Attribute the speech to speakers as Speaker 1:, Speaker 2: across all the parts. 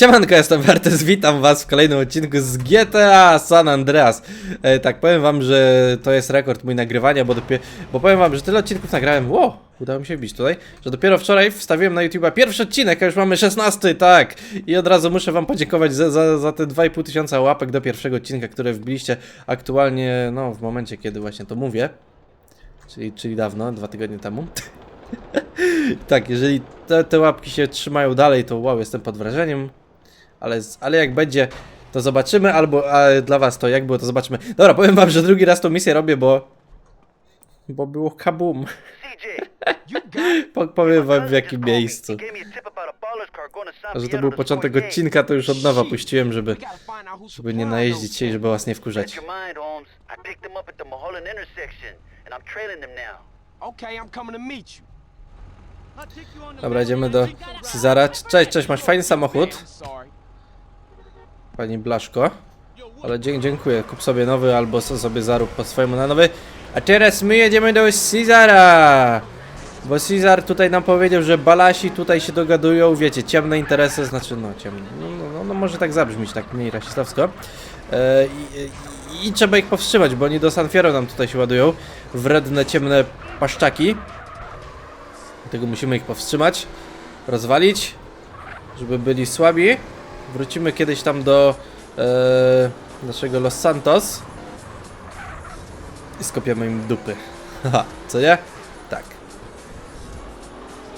Speaker 1: Siemanko, jestem Wertes, witam was w kolejnym odcinku z GTA San Andreas. E, tak, powiem wam, że to jest rekord mój nagrywania, bo dopiero, bo powiem wam, że tyle odcinków nagrałem, wow, udało mi się wbić tutaj, że dopiero wczoraj wstawiłem na YouTube'a pierwszy odcinek, a już mamy 16, tak. I od razu muszę wam podziękować za, za, za te 2,5 tysiąca łapek do pierwszego odcinka, które wbiliście aktualnie, no, w momencie, kiedy właśnie to mówię. Czyli, czyli dawno, dwa tygodnie temu. tak, jeżeli te, te łapki się trzymają dalej, to wow, jestem pod wrażeniem. Ale, z- ale jak będzie, to zobaczymy, albo dla was to jak było, to zobaczymy. Dobra, powiem wam, że drugi raz tą misję robię, bo... Bo było kabum. Po, powiem wam w jakim miejscu. A że to był początek odcinka, to już od nowa puściłem, żeby, żeby nie najeździć się i żeby was nie wkurzać. Dobra, idziemy do Cezara. Cześć, cześć, masz fajny samochód. Pani Blaszko. Ale dziękuję, kup sobie nowy albo so- sobie zarób po swojemu na nowy. A teraz my jedziemy do Cezara! Bo Cezar tutaj nam powiedział, że balasi tutaj się dogadują, wiecie, ciemne interesy, znaczy no ciemne, no, no, no, no może tak zabrzmieć, tak mniej rasistowsko. E, i, i, trzeba ich powstrzymać, bo oni do San Fierro nam tutaj się ładują. Wredne, ciemne paszczaki. Dlatego musimy ich powstrzymać, rozwalić, żeby byli słabi. Wrócimy kiedyś tam do e, naszego Los Santos i skopiemy im dupy. Haha, co nie? Tak.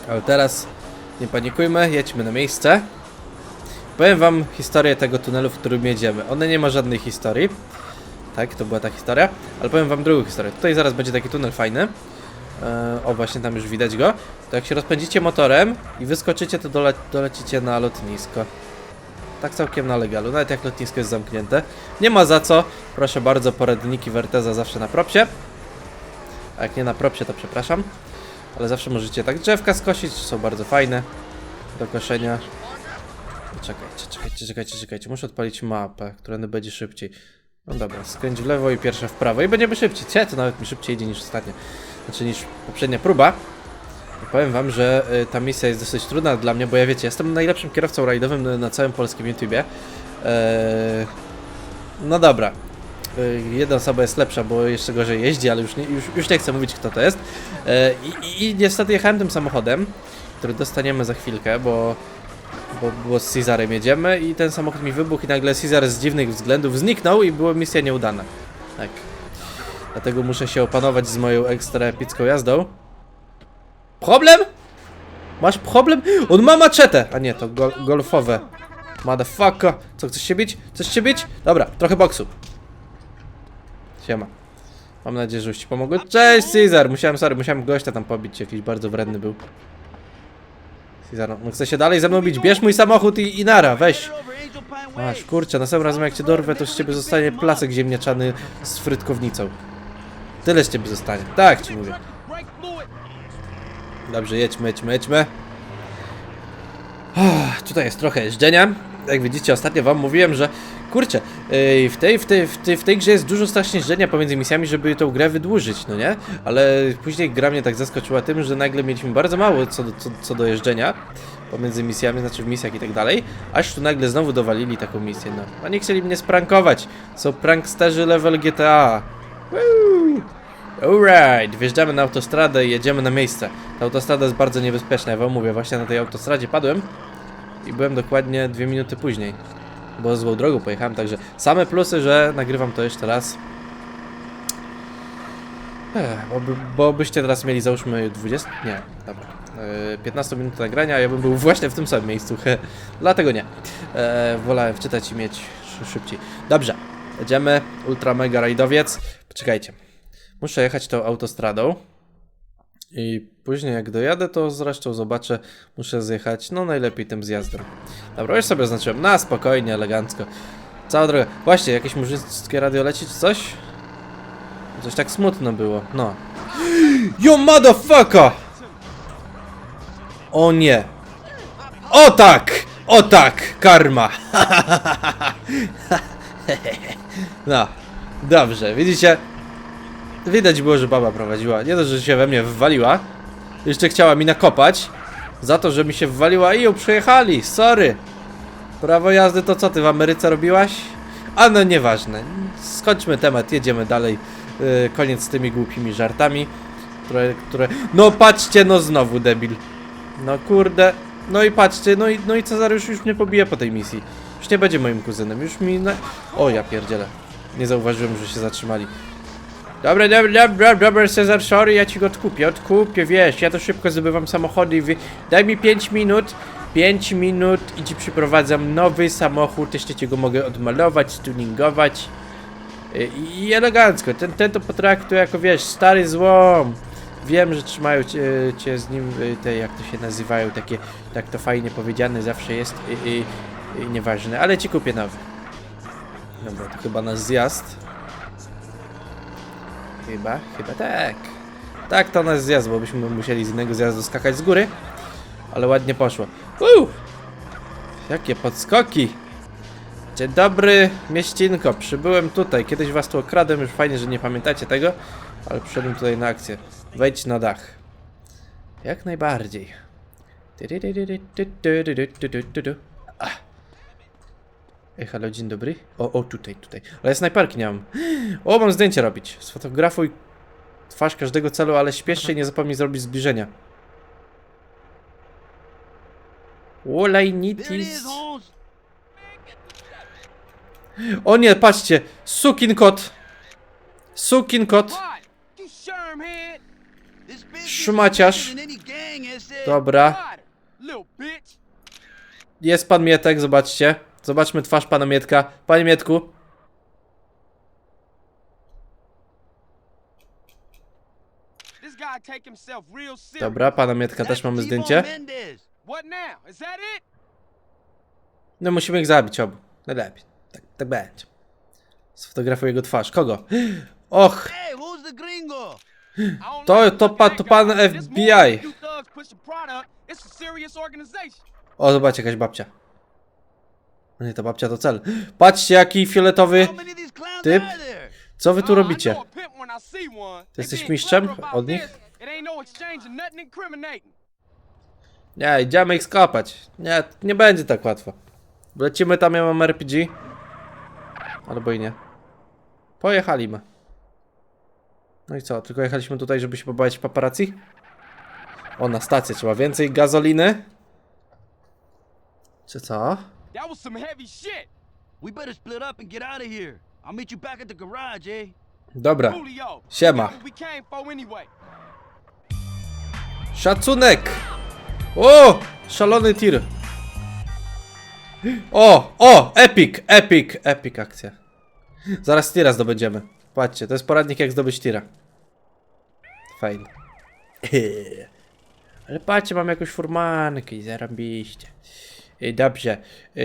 Speaker 1: Ale teraz nie panikujmy, jedźmy na miejsce. Powiem wam historię tego tunelu, w którym jedziemy. One nie ma żadnej historii. Tak, to była ta historia. Ale powiem wam drugą historię. Tutaj zaraz będzie taki tunel fajny. E, o, właśnie tam już widać go. To jak się rozpędzicie motorem i wyskoczycie, to dole dolecicie na lotnisko. Tak całkiem na legalu, nawet jak lotnisko jest zamknięte. Nie ma za co. Proszę bardzo, poradniki Werteza zawsze na propsie. A jak nie na propsie, to przepraszam. Ale zawsze możecie tak drzewka skosić, są bardzo fajne do koszenia. Czekajcie, czekajcie, czekajcie, czekajcie. Muszę odpalić mapę, która będzie szybciej. No dobra, skręć w lewo i pierwsze w prawo i będziemy szybciej. Cie, to nawet mi szybciej idzie niż ostatnio. Znaczy niż poprzednia próba. Powiem wam, że y, ta misja jest dosyć trudna dla mnie, bo ja wiecie, jestem najlepszym kierowcą rajdowym na, całym polskim YouTubie. Eee, no dobra. Y, Jedna osoba jest lepsza, bo jeszcze gorzej jeździ, ale już nie, już, już nie chcę mówić kto to jest. Eee, i, I niestety jechałem tym samochodem, który dostaniemy za chwilkę, bo, bo, bo z Cezarem jedziemy i ten samochód mi wybuchł i nagle Cezar z dziwnych względów zniknął i była misja nieudana. Tak. Dlatego muszę się opanować z moją ekstra epicką jazdą. Problem? Masz problem? On ma maczetę! A nie, to gol golfowe. Motherfucker. Co, chcesz się bić? Chcesz się bić? Dobra, trochę boksu. Siema. Mam nadzieję, że już ci pomogłem. Cześć, Caesar! Musiałem, sorry, musiałem gościa tam pobić, jakiś bardzo wredny był. Caesar, on chce się dalej ze mną bić. Bierz mój samochód i, i nara, weź. Masz, kurczę, następnym razem jak cię dorwę, to z ciebie zostanie placek ziemniaczany z frytkownicą. Tyle z ciebie zostanie. Tak ci mówię. Dobrze, jedźmy, jedźmy, jedźmy. Uff, Tutaj jest trochę jeżdżenia. Jak widzicie, ostatnio wam mówiłem, że kurczę, yy, w, tej, w, tej, w, tej, w tej grze jest dużo strasznie jeżdżenia pomiędzy misjami, żeby tą grę wydłużyć, no nie? Ale później gra mnie tak zaskoczyła tym, że nagle mieliśmy bardzo mało co do, co, co do jeżdżenia pomiędzy misjami, znaczy w misjach i tak dalej, aż tu nagle znowu dowalili taką misję, no. Oni chcieli mnie sprankować. Są pranksterzy level GTA. Woo! Alright, wjeżdżamy na autostradę i jedziemy na miejsce. Ta autostrada jest bardzo niebezpieczna, ja wam mówię, właśnie na tej autostradzie padłem i byłem dokładnie dwie minuty później, bo złą drogą pojechałem, także same plusy, że nagrywam to jeszcze raz. Ech, bo, by, bo byście teraz mieli załóżmy 20, nie, dobra, e, 15 minut nagrania, a ja bym był właśnie w tym samym miejscu, dlatego nie. E, wolałem wczytać i mieć szy- szybciej. Dobrze, jedziemy, ultra mega rajdowiec, poczekajcie. Muszę jechać tą autostradą. I później jak dojadę, to zresztą zobaczę, muszę zjechać, no najlepiej tym zjazdem. Dobra, już sobie oznaczyłem, na spokojnie, elegancko. Cała droga. Właśnie, jakieś murzyckie radio leci czy coś? Coś tak smutno było, no. Yo motherfucker! O nie. O tak! O tak! Karma! no, dobrze, widzicie? Widać było, że baba prowadziła. Nie to, że się we mnie wwaliła. Jeszcze chciała mi nakopać. Za to, że mi się wwaliła i ją przejechali. Sorry. Prawo jazdy to co ty w Ameryce robiłaś? A no nieważne. Skończmy temat, jedziemy dalej. Yy, koniec z tymi głupimi żartami, które, które... No patrzcie, no znowu debil. No kurde. No i patrzcie, no i, no i Cezariusz już mnie pobije po tej misji. Już nie będzie moim kuzynem, już mi na... O, ja pierdzielę. Nie zauważyłem, że się zatrzymali. Dobra, dobra, dobra, dobra, Cezar, sorry, ja ci go odkupię, odkupię, wiesz, ja to szybko zdobywam samochody i wy... Daj mi 5 minut, 5 minut i ci przyprowadzam nowy samochód, jeszcze ci go mogę odmalować, tuningować i, i elegancko, ten, ten to potraktuję jako, wiesz, stary złom. Wiem, że trzymają cię, cię z nim, y, te, jak to się nazywają, takie, tak to fajnie powiedziane zawsze jest i, i, i nieważne, ale ci kupię nowy. Dobra, to chyba nasz zjazd. Chyba, chyba tak. Tak, to nasz zjazd, bo byśmy musieli z innego zjazdu skakać z góry. Ale ładnie poszło. Uuu! Jakie podskoki! Dzień dobry, mieścinko. Przybyłem tutaj. Kiedyś was tu okradłem, już fajnie, że nie pamiętacie tego. Ale przyszedłem tutaj na akcję. Wejdź na dach. Jak najbardziej. Ach. Ej, halo, dzień dobry. O, o, tutaj, tutaj. Ale snajperki nie mam. O, mam zdjęcie robić. Sfotografuj twarz każdego celu, ale śpiesz się i nie zapomnij zrobić zbliżenia. All. O nie, patrzcie! Sukin kot! Sukin kot! Szmaciarz. Dobra. Jest pan Mietek, zobaczcie. Zobaczmy twarz pana Mietka. Panie Mietku. Dobra, pana Mietka też mamy zdjęcie. No musimy ich zabić obu. Najlepiej. Tak, tak będzie. Sfotografuję jego twarz. Kogo? Och! To- to pa- to pan FBI. O, zobaczcie, jakaś babcia. No nie, to babcia to cel. Patrzcie, jaki fioletowy. Typ. Co wy tu
Speaker 2: I
Speaker 1: robicie?
Speaker 2: They
Speaker 1: jesteś mistrzem od nich?
Speaker 2: no.
Speaker 1: Nie, idziemy ich skopać. Nie, nie będzie tak łatwo. Lecimy tam, ja mam RPG. Albo i nie. Pojechaliśmy. No i co, tylko jechaliśmy tutaj, żeby się pobawić paparazzi? O, na stację trzeba więcej gazoliny. Czy co?
Speaker 2: That was some heavy shit.
Speaker 3: We better split up and get out of here. I'll meet you back at the garage, eh?
Speaker 1: Dobra.
Speaker 2: Julio.
Speaker 1: Siema.
Speaker 2: we came for anyway.
Speaker 1: Szacunek! O! Szalony tir. O! O! Epic! Epic! Epic akcja. Zaraz tira zdobędziemy. Patrzcie, to jest poradnik jak zdobyć tira. Fajnie. Ale patrzcie, mam jakąś furmankę i zarobiście. Dobrze.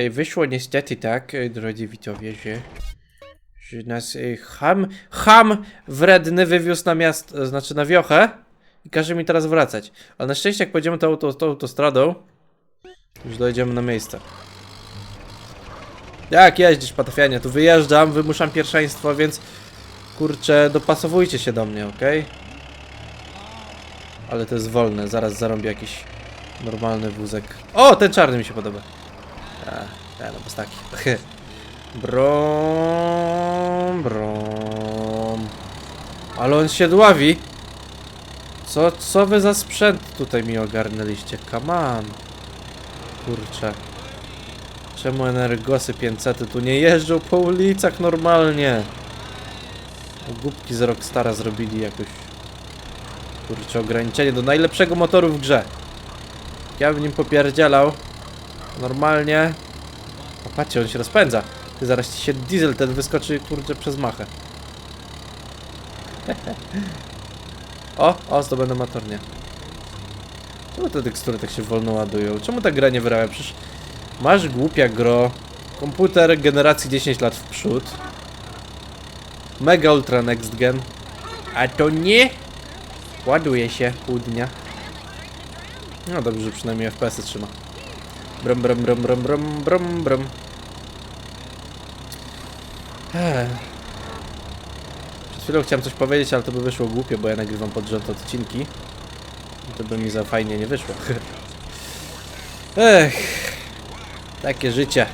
Speaker 1: Wyszło niestety tak, ej, drodzy widzowie, że... Że nas ej, ham... Ham wredny wywiózł na miasto, znaczy na wiochę. I każe mi teraz wracać. Ale na szczęście jak pojedziemy tą, auto, tą autostradą, już dojedziemy na miejsce. Jak jeździsz, patafianie? Tu wyjeżdżam, wymuszam pierwszeństwo, więc kurczę, dopasowujcie się do mnie, ok? Ale to jest wolne, zaraz zarąbię jakiś normalny wózek. O, ten czarny mi się podoba. A, ja, no, bez taki. Brom, brom. Ale on się dławi. Co, co wy za sprzęt tutaj mi ogarnęliście? Come on. Kurczę. Czemu energosy 500 tu nie jeżdżą po ulicach normalnie? Głupki z Rockstara zrobili jakoś... Kurczę, ograniczenie do najlepszego motoru w grze. Ja bym nim popierdzielał. Normalnie. O, patrzcie, on się rozpędza. Ty zaraz ci się diesel ten wyskoczy, kurczę, przez machę. O, o, zdobędę motornie. Czemu te tekstury tak się wolno ładują? Czemu ta gra nie wyrabia? Przecież masz głupia gro. Komputer generacji 10 lat w przód. Mega Ultra Next Gen. A to nie. Ładuje się pół dnia. No dobrze, że przynajmniej FPS-y trzyma. Brum, brum, brum, brum, brum, brum, brum. Przed chwilą chciałem coś powiedzieć, ale to by wyszło głupio, bo ja nagrywam pod rząd odcinki. I to by mi za fajnie nie wyszło. Ech, takie życie.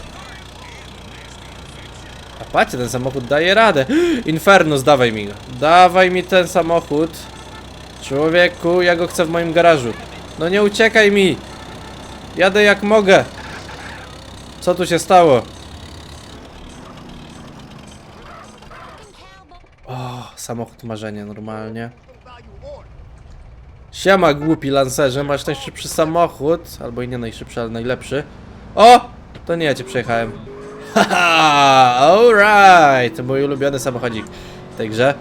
Speaker 1: A patrzcie, ten samochód daje radę. Infernus, dawaj mi go. Dawaj mi ten samochód. Człowieku, ja go chcę w moim garażu. No nie uciekaj mi. Jadę jak mogę. Co tu się stało? O, samochód marzenia normalnie. Siema głupi lancerze, masz najszybszy samochód, albo i nie najszybszy, ale najlepszy. O! To nie ja cię przejechałem. Haha, alright! Mój ulubiony samochodzik w tej grze.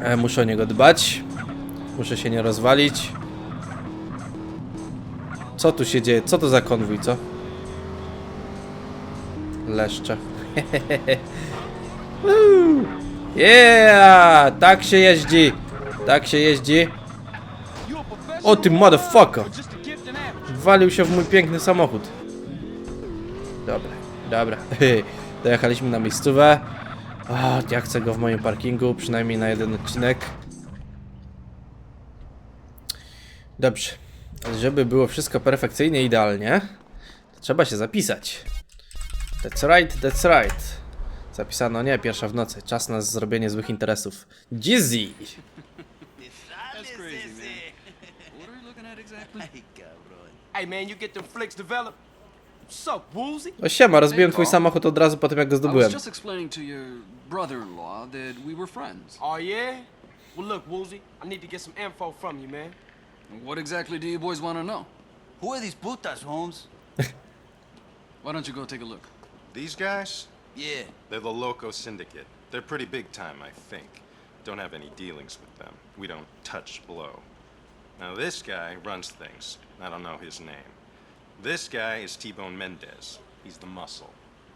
Speaker 1: E, muszę o niego dbać. Muszę się nie rozwalić. Co tu się dzieje? Co to za konwój, co? Leszcze. Yeah! Tak się jeździ! Tak się jeździ. O ty motherfucker! Walił się w mój piękny samochód. Dobra, dobra. Dojechaliśmy na miejscówę. O, ja chcę go w moim parkingu, przynajmniej na jeden odcinek. Dobrze. Żeby było wszystko perfekcyjnie, idealnie, to trzeba się zapisać. That's right, that's right. Zapisano, nie, pierwsza w nocy. Czas na zrobienie złych interesów. Jizzy!
Speaker 3: That's crazy, man. What are you looking at exactly? Ay, cabrón.
Speaker 2: Hey man, you get them flicks developed? What's up, Woozy?
Speaker 1: O siema, rozbiłem twój samochód od razu po tym, jak go zdobyłem.
Speaker 2: Oh yeah? Well look, Woozy, I need to get some info from you, man.
Speaker 4: What exactly do you boys want to know?
Speaker 3: Who are these putas, Holmes?
Speaker 4: Why don't you go take a look?
Speaker 5: These guys?
Speaker 3: Yeah.
Speaker 5: They're the Loco Syndicate. They're pretty big time, I think. Don't have any dealings with them. We don't touch blow. Now, this guy runs things. I don't know his name. This guy is T Bone Mendez. He's the muscle.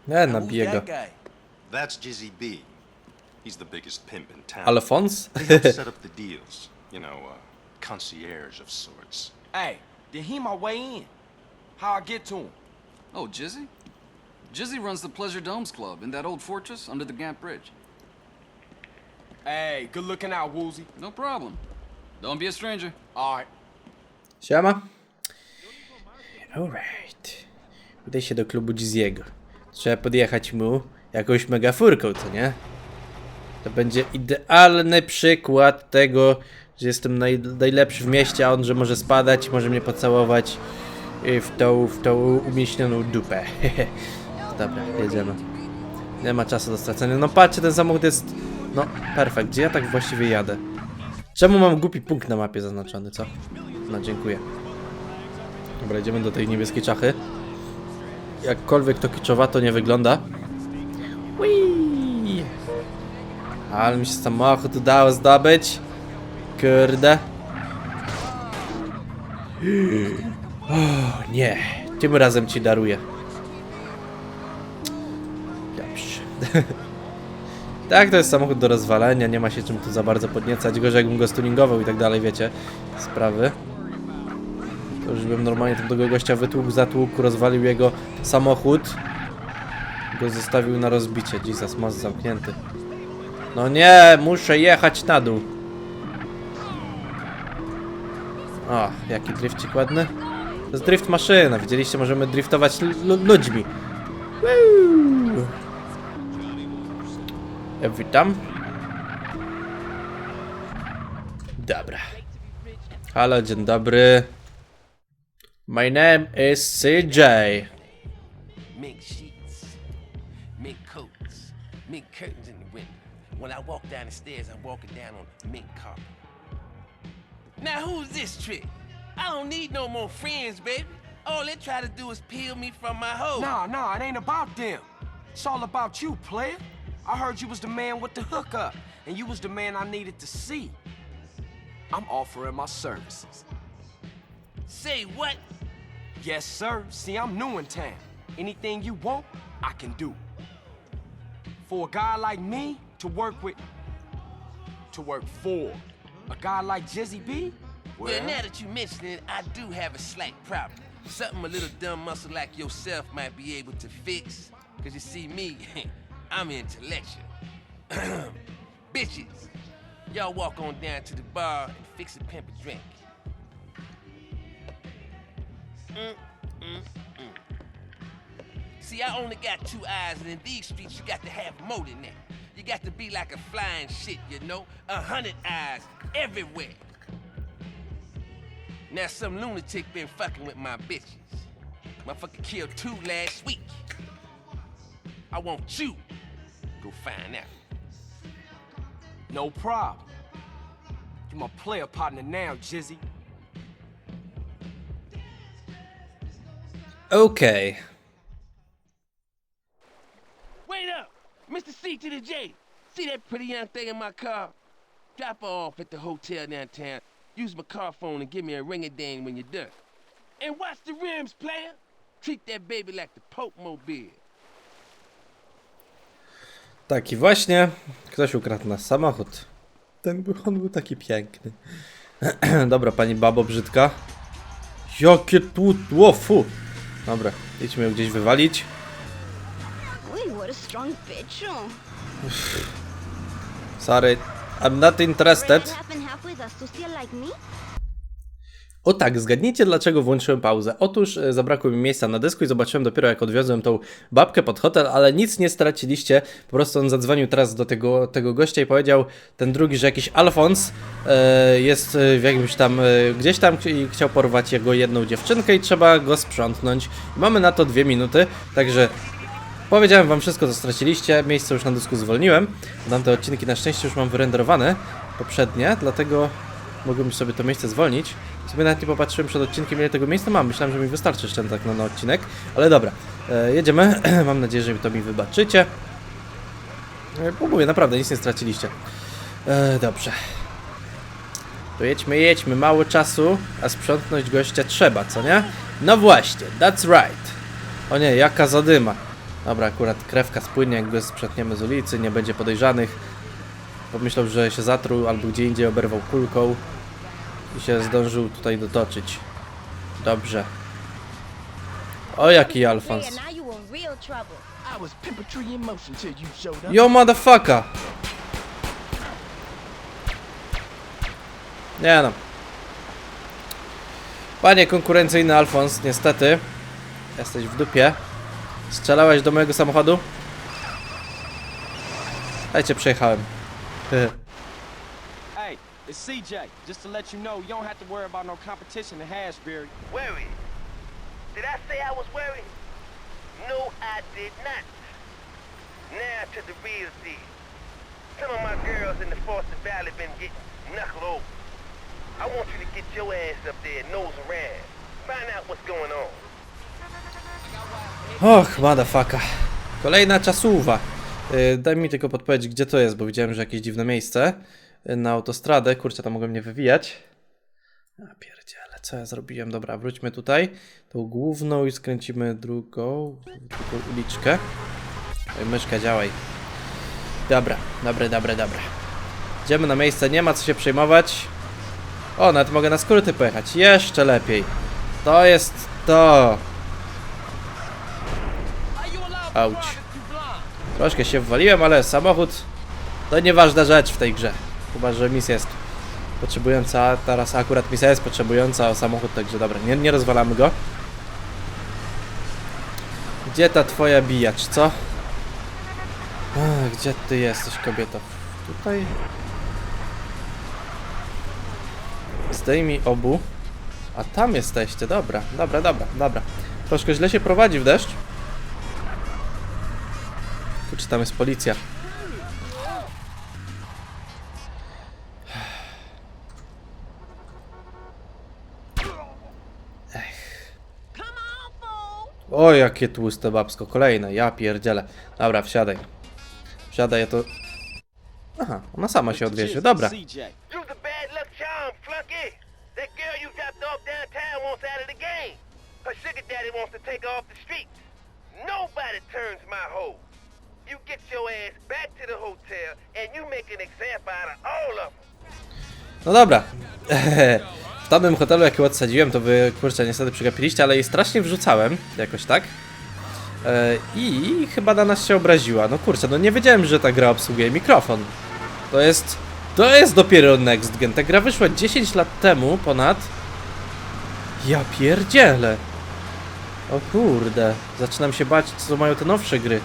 Speaker 1: Nie,
Speaker 3: Now, who's
Speaker 1: go.
Speaker 3: that guy?
Speaker 5: That's Jizzy B. He's the biggest pimp in town.
Speaker 1: Alphonse?
Speaker 5: He set up the deals. You know, uh, concierge of sorts.
Speaker 2: Hey, then he my way in. How I get to him?
Speaker 4: Oh, Jizzy? Jizzy runs the Pleasure Domes Club in that old fortress under the Gant Bridge.
Speaker 2: Hey, good looking out, Woozy.
Speaker 4: No problem. Don't be a stranger.
Speaker 2: Alright.
Speaker 1: Siema. Alright. Udaj się do klubu Jiziego. Trzeba podjechać mu jakąś megafurką, co nie? To będzie idealny przykład tego, że jestem naj, najlepszy w mieście, a on, że może spadać, może mnie pocałować y, w tą, w tą umieśnioną dupę. Dobra, jedziemy. Nie ma czasu do stracenia. No patrzcie, ten samochód jest... No, perfekt. Gdzie ja tak właściwie jadę? Czemu mam głupi punkt na mapie zaznaczony, co? No, dziękuję. Dobra, idziemy do tej niebieskiej czachy. Jakkolwiek to kiczowato nie wygląda. Whee! Ale mi się samochód udało zdobyć. Kurde. O, nie. Tym razem ci daruję. Dobrze. tak, to jest samochód do rozwalenia, nie ma się czym tu za bardzo podniecać. Gorzej jakbym go stuningował i tak dalej, wiecie. Sprawy. To już bym normalnie tego gościa wytłukł, zatłukł, rozwalił jego samochód. Go zostawił na rozbicie. Jesus, most zamknięty. No nie, muszę jechać na dół. O, jaki drifcik ładny. To jest drift maszyna, widzieliście, możemy driftować lu- ludźmi. Woo! Ja witam. Dobra. Halo, dzień dobry. My name is CJ.
Speaker 6: mink sheets, mink coats, mink curtains in the window. When I walk down the stairs, I'm walking down on mink carpet. Now who's this trick? I don't need no more friends, baby. All they try to do is peel me from my hoe.
Speaker 2: Nah, nah, it ain't about them. It's all about you, player. I heard you was the man with the hookup, and you was the man I needed to see. I'm offering my services.
Speaker 6: Say what?
Speaker 2: Yes, sir. See, I'm new in town. Anything you want, I can do. For a guy like me to work with, to work for, a guy like Jizzy B,
Speaker 6: Well, now that you mention it, I do have a slight problem. Something a little dumb muscle like yourself might be able to fix. Cause you see me, I'm intellectual. Bitches, y'all walk on down to the bar and fix a pimp a drink. Mm, mm, mm. See, I only got two eyes, and in these streets, you got to have more than that. You got to be like a flying shit, you know? A hundred eyes everywhere. Now, some lunatic been fucking with my bitches. Motherfucker killed two last week. I want you go find out.
Speaker 2: No problem. You my player partner now, Jizzy.
Speaker 1: Okej.
Speaker 6: C to the J. See that pretty young thing in my car? Drop her off at the hotel downtown. Use my car phone and give me a ring a ding when you're done. And watch the rims, player. Treat that baby like the Pope Mobile.
Speaker 1: Taki właśnie. Ktoś ukradł nasz samochód. Ten był, on był taki piękny. Dobra, pani babo brzydka. Jakie fu. Dobra, idźmy ją gdzieś wywalić.
Speaker 7: Strong bitch. Oh.
Speaker 1: Sorry, I'm not interested. O tak, zgadnijcie dlaczego włączyłem pauzę. Otóż e, zabrakło mi miejsca na dysku i zobaczyłem dopiero jak odwiozłem tą babkę pod hotel, ale nic nie straciliście. Po prostu on zadzwonił teraz do tego, tego gościa i powiedział ten drugi, że jakiś Alfons e, jest e, w jakimś tam, e, gdzieś tam i chciał porwać jego jedną dziewczynkę i trzeba go sprzątnąć. Mamy na to dwie minuty, także Powiedziałem wam wszystko, co straciliście. Miejsce już na dysku zwolniłem. Tamte odcinki na szczęście już mam wyrenderowane poprzednie, dlatego mogłem sobie to miejsce zwolnić. Sobie nawet nie popatrzyłem przed odcinkiem, ile tego miejsca mam. Myślałem, że mi wystarczy jeszcze tak na, na odcinek. Ale dobra, e, jedziemy. mam nadzieję, że to mi wybaczycie. E, mówię, naprawdę nic nie straciliście. E, dobrze. To jedźmy, jedźmy. Mało czasu, a sprzątnąć gościa trzeba, co nie? No właśnie, that's right. O nie, jaka zadyma. Dobra, akurat krewka spłynie, jak go sprzątniemy z ulicy, nie będzie podejrzanych. Pomyślał, że się zatruł albo gdzie indziej oberwał kulką i się zdążył tutaj dotoczyć. Dobrze. O jaki Alfons. Yo motherfucker! Nie no. Panie konkurencyjny Alfons, niestety. Jesteś w dupie. Strzelałeś do mojego samochodu? Dajcie, przejechałem.
Speaker 2: Hey, it's CJ. Just to let you know, you don't have to worry about no competition in Hashberry.
Speaker 8: Worried? Did I say I was worried? No, I did not. Now to the real deal. Some of my girls in the Foster Valley been getting knuckled over. I want you to get your ass up there, nose around. Find out what's going on.
Speaker 1: Och, motherfucker. Kolejna czasówa. Yy, daj mi tylko podpowiedź, gdzie to jest, bo widziałem, że jakieś dziwne miejsce. Yy, na autostradę. Kurczę, tam mogłem nie wywijać. A pierdziele, co ja zrobiłem? Dobra, wróćmy tutaj. Tą główną i skręcimy drugą, drugą uliczkę. Oj, myszka, działaj. Dobra, dobre, dobre, dobre. Idziemy na miejsce, nie ma co się przejmować. O, nawet mogę na skróty pojechać. Jeszcze lepiej. To jest to. Auć. Troszkę się wwaliłem, ale samochód to nieważna rzecz w tej grze. Chyba, że misja jest potrzebująca, teraz akurat misja jest potrzebująca o samochód, także dobra, nie, nie rozwalamy go. Gdzie ta twoja bijacz, co? Gdzie ty jesteś, kobieto? Tutaj? Zdejmij obu. A tam jesteście, dobra, dobra, dobra, dobra. Troszkę źle się prowadzi w deszcz. Kurczę, tam jest policja. O, jakie tłuste babsko. Kolejne, ja pierdzielę. Dobra, wsiadaj. Wsiadaj, ja to... Aha, ona sama się odwiezie, dobra.
Speaker 8: Nobody turns my hoe. You get your ass back to the hotel and you make an example out of all of them.
Speaker 1: No dobra. W tamtym hotelu, jaki odsadziłem, to wy, kurczę, niestety przegapiliście, ale jej strasznie wrzucałem, jakoś tak. E, I chyba na nas się obraziła. No kurczę, no nie wiedziałem, że ta gra obsługuje mikrofon. To jest... To jest dopiero next gen. Ta gra wyszła 10 lat temu ponad. Ja pierdzielę. O kurde, zaczynam się bać, co mają te nowsze gry.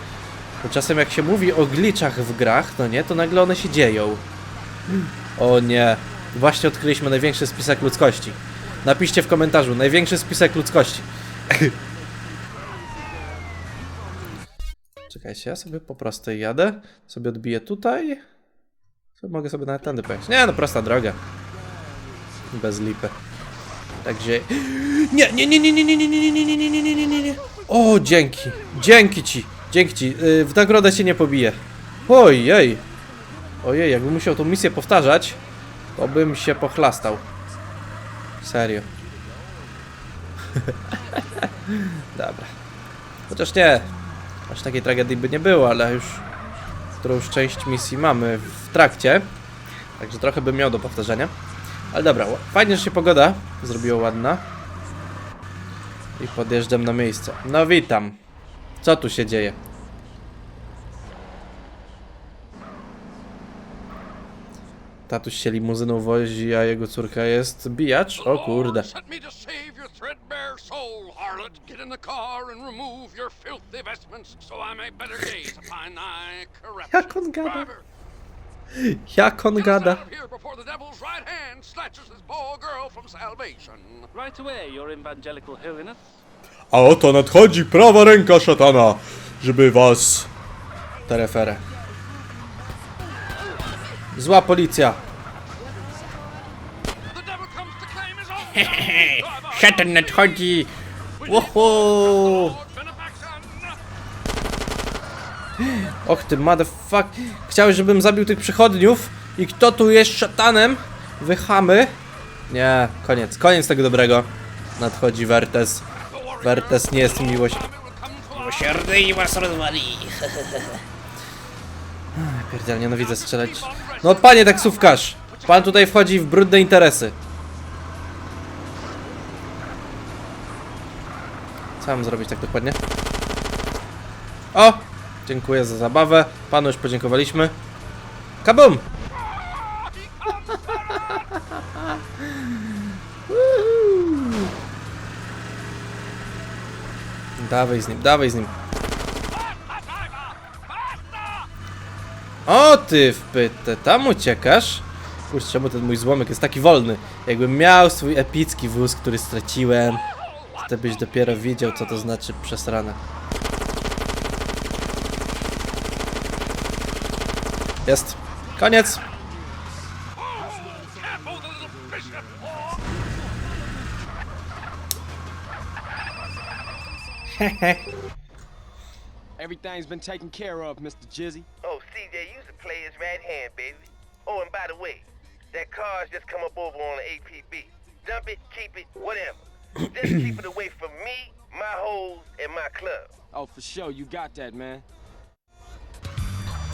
Speaker 1: Bo czasem jak się mówi o glitchach w grach, no nie, to nagle one się dzieją. O nie, właśnie odkryliśmy największy spisek ludzkości. Napiszcie w komentarzu, największy spisek ludzkości. Czekajcie, ja sobie po prostej jadę, sobie odbiję tutaj. Mogę sobie nawet tędy pojechać. Nie, no prosta droga. Bez lipy. Także... Nie, nie, nie, nie, nie, nie, nie, nie, nie, nie, nie, nie, nie, nie, nie. O, dzięki. Dzięki ci. Dzięki ci. Yy, w nagrodę się nie pobiję. Ojej. Ojej, jakbym musiał tą misję powtarzać, to bym się pochlastał. Serio. Dobra. Chociaż nie. Aż takiej tragedii by nie było, ale już którąś część misji mamy w trakcie. Także trochę bym miał do powtarzania. Ale dobra, fajnie, że się pogoda zrobiła ładna. I podjeżdżam na miejsce. No witam. Co tu się dzieje? Tatuś się limuzyną wozi, a jego córka jest bijacz? O kurde. Jak on gada? Jak on gada?
Speaker 9: Right
Speaker 10: away, your evangelical holiness.
Speaker 1: A oto nadchodzi prawa ręka szatana, żeby was... Tereferę. Zła policja.
Speaker 9: Driver,
Speaker 1: Szatan nadchodzi.
Speaker 9: Benefaction.
Speaker 1: Och ty motherfuck. Chciałeś, żebym zabił tych przychodniów? I kto tu jest szatanem? Wychamy? Nie, koniec. Koniec tego dobrego. Nadchodzi Wertes. Wertes nie jest miłość. Miłosierny i was rozwali. Pierdziel, nienawidzę strzelać. No panie taksówkarz! Pan tutaj wchodzi w brudne interesy. Co mam zrobić tak dokładnie? O! Dziękuję za zabawę. Panu już podziękowaliśmy. Kabum! Dawaj z nim, dawaj z nim. O ty wpytę, tam uciekasz? Kurczę, czemu ten mój złomek jest taki wolny? Jakbym miał swój epicki wóz, który straciłem, to byś dopiero wiedział, co to znaczy przesrane. Jest. Koniec.
Speaker 2: Everything's been taken care of, Mr. Jizzy.
Speaker 8: Oh, CJ, you should play his right hand, baby. Oh, and by the way, that car's just come up over on the APB. Dump it, keep it, whatever. Just keep it away from me, my hoes, and my club.
Speaker 2: Oh, for sure, you got that, man.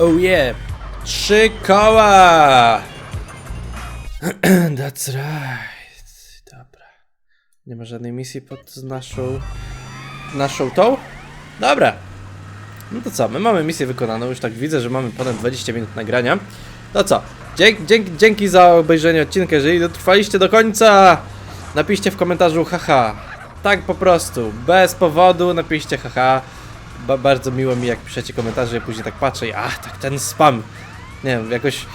Speaker 1: Oh yeah. Trzy koła! That's right. Dobra. Nie ma żadnej misji pod naszą... Naszą tą? Dobra. No to co, my mamy misję wykonaną, już tak widzę, że mamy ponad 20 minut nagrania. To co, dzięki, dzięki, dzięki za obejrzenie odcinka, jeżeli dotrwaliście do końca, napiszcie w komentarzu haha. Tak po prostu, bez powodu napiszcie haha. Ba bardzo miło mi jak piszecie komentarze, ja później tak patrzę i ach, tak ten spam. Nie wiem, jakoś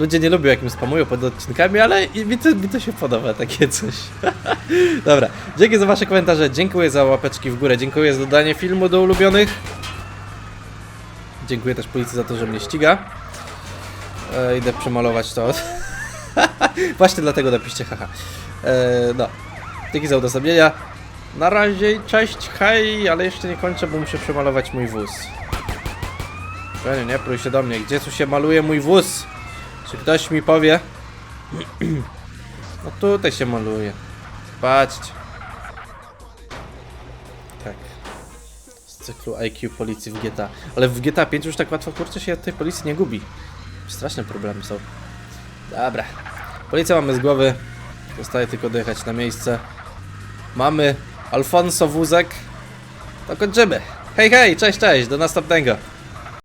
Speaker 1: ludzie nie lubią jak mi spamują pod odcinkami, ale mi, to, mi to się podoba, takie coś. Dobra, dzięki za wasze komentarze, dziękuję za łapeczki w górę, dziękuję za dodanie filmu do ulubionych. Dziękuję też policji za to, że mnie ściga. E, idę przemalować to. Właśnie dlatego napiszcie haha. E, no. Dzięki za udostępnienia. Na razie, cześć, hej, ale jeszcze nie kończę, bo muszę przemalować mój wóz. Nie, nie, prój się do mnie. Gdzie tu się maluje mój wóz? Czy ktoś mi powie? No tutaj się maluje. Patrzcie. Tak. Z cyklu IQ policji w GTA. Ale w GTA 5 już tak łatwo kurczę się tej policji nie gubi. Straszne problemy są. Dobra. Policję mamy z głowy. Zostaje tylko dojechać na miejsce. Mamy Alfonso wózek. To kończymy. Hej, hej, cześć, cześć, do następnego.